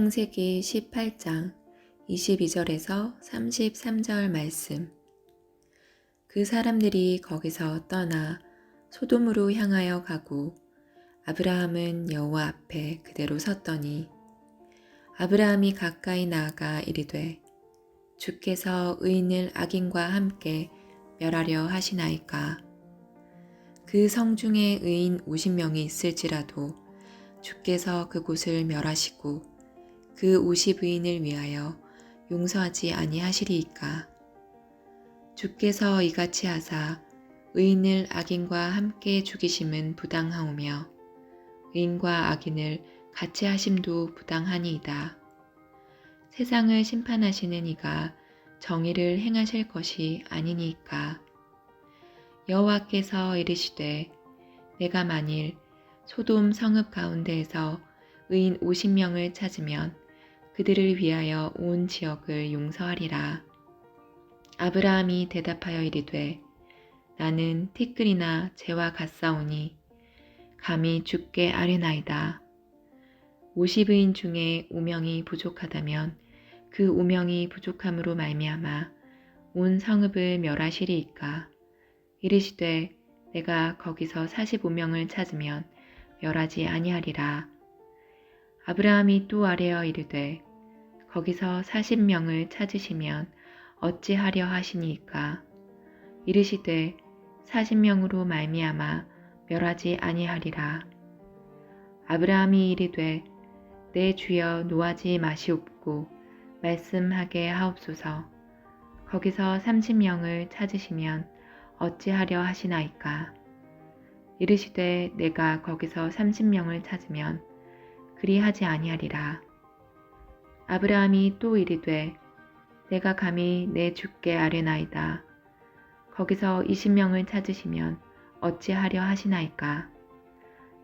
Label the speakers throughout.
Speaker 1: 창세기 18장 22절에서 33절 말씀. 그 사람들이 거기서 떠나 소돔으로 향하여 가고 아브라함은 여호와 앞에 그대로 섰더니 아브라함이 가까이 나아가 이르되 주께서 의인을 악인과 함께 멸하려 하시나이까 그 성중에 의인 50명이 있을지라도 주께서 그곳을 멸하시고 그 50의인을 위하여 용서하지 아니하시리이까 주께서 이같이 하사 의인을 악인과 함께 죽이심은 부당하오며 의인과 악인을 같이 하심도 부당하니이다. 세상을 심판하시는 이가 정의를 행하실 것이 아니니까 여호와께서 이르시되 내가 만일 소돔 성읍 가운데에서 의인 50명을 찾으면 그들을 위하여 온 지역을 용서하리라. 아브라함이 대답하여 이르되 나는 티끌이나 재와 같사오니 감히 죽게 아뢰나이다. 50의인 중에 5명이 부족하다면 그 5명이 부족함으로 말미암아 온 성읍을 멸하시리이까 이르시되 내가 거기서 45명을 찾으면 멸하지 아니하리라. 아브라함이 또 아뢰어 이르되 거기서 40명을 찾으시면 어찌하려 하시니까 이르시되 40명으로 말미암아 멸하지 아니하리라. 아브라함이 이르되 내 주여 노하지 마시옵고 말씀하게 하옵소서. 거기서 30명을 찾으시면 어찌하려 하시나이까? 이르시되 내가 거기서 30명을 찾으면 그리하지 아니하리라. 아브라함이 또 이르되 내가 감히 내 주께 아뢰나이다. 거기서 20명을 찾으시면 어찌하려 하시나이까?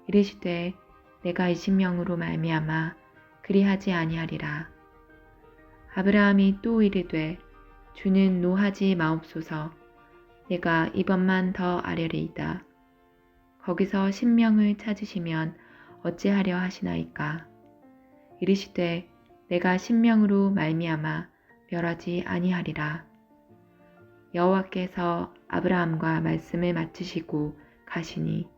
Speaker 1: 이르시되 내가 20명으로 말미암아 그리하지 아니하리라. 아브라함이 또 이르되 주는 노하지 마옵소서 내가 이번만 더 아뢰리이다. 거기서 10명을 찾으시면 어찌하려 하시나이까? 이르시되 내가 10명으로 말미암아 멸하지 아니하리라. 여호와께서 아브라함과 말씀을 마치시고 가시니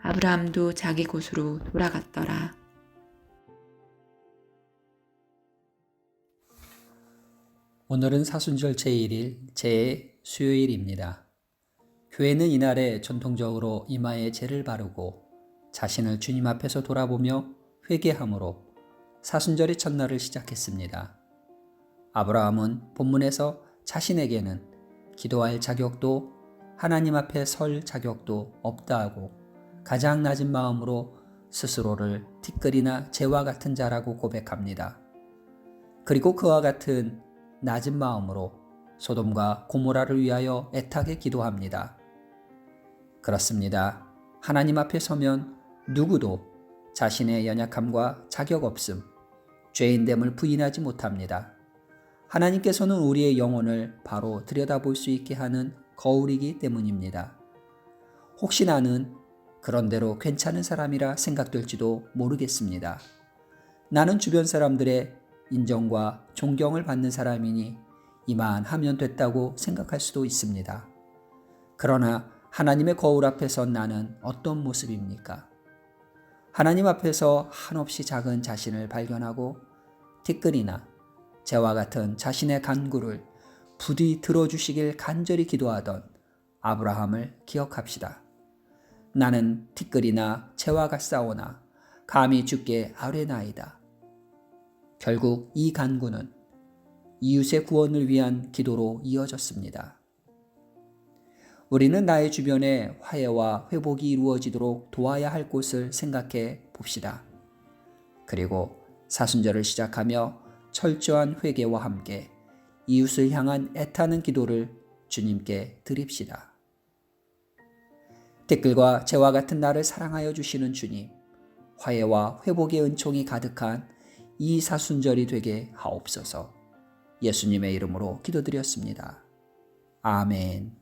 Speaker 1: 아브라함도 자기 곳으로 돌아갔더라.
Speaker 2: 오늘은 사순절 제1일 제 수요일입니다. 교회는 이날에 전통적으로 이마에 재를 바르고 자신을 주님 앞에서 돌아보며 회개함으로 사순절의 첫날을 시작했습니다. 아브라함은 본문에서 자신에게는 기도할 자격도 하나님 앞에 설 자격도 없다 하고 가장 낮은 마음으로 스스로를 티끌이나 재와 같은 자라고 고백합니다. 그리고 그와 같은 낮은 마음으로 소돔과 고모라를 위하여 애타게 기도합니다. 그렇습니다. 하나님 앞에 서면 누구도 자신의 연약함과 자격 없음, 죄인됨을 부인하지 못합니다. 하나님께서는 우리의 영혼을 바로 들여다볼 수 있게 하는 거울이기 때문입니다. 혹시 나는 그런대로 괜찮은 사람이라 생각될지도 모르겠습니다. 나는 주변 사람들의 인정과 존경을 받는 사람이니 이만 하면 됐다고 생각할 수도 있습니다. 그러나 하나님의 거울 앞에 선 나는 어떤 모습입니까? 하나님 앞에서 한없이 작은 자신을 발견하고 티끌이나 재와 같은 자신의 간구를 부디 들어주시길 간절히 기도하던 아브라함을 기억합시다. 나는 티끌이나 재와 같사오나 감히 주께 아뢰나이다. 결국 이 간구는 이웃의 구원을 위한 기도로 이어졌습니다. 우리는 나의 주변에 화해와 회복이 이루어지도록 도와야 할 곳을 생각해 봅시다. 그리고 사순절을 시작하며 철저한 회개와 함께 이웃을 향한 애타는 기도를 주님께 드립시다. 댓글과 재와 같은 나를 사랑하여 주시는 주님, 화해와 회복의 은총이 가득한 이 사순절이 되게 하옵소서. 예수님의 이름으로 기도드렸습니다. 아멘.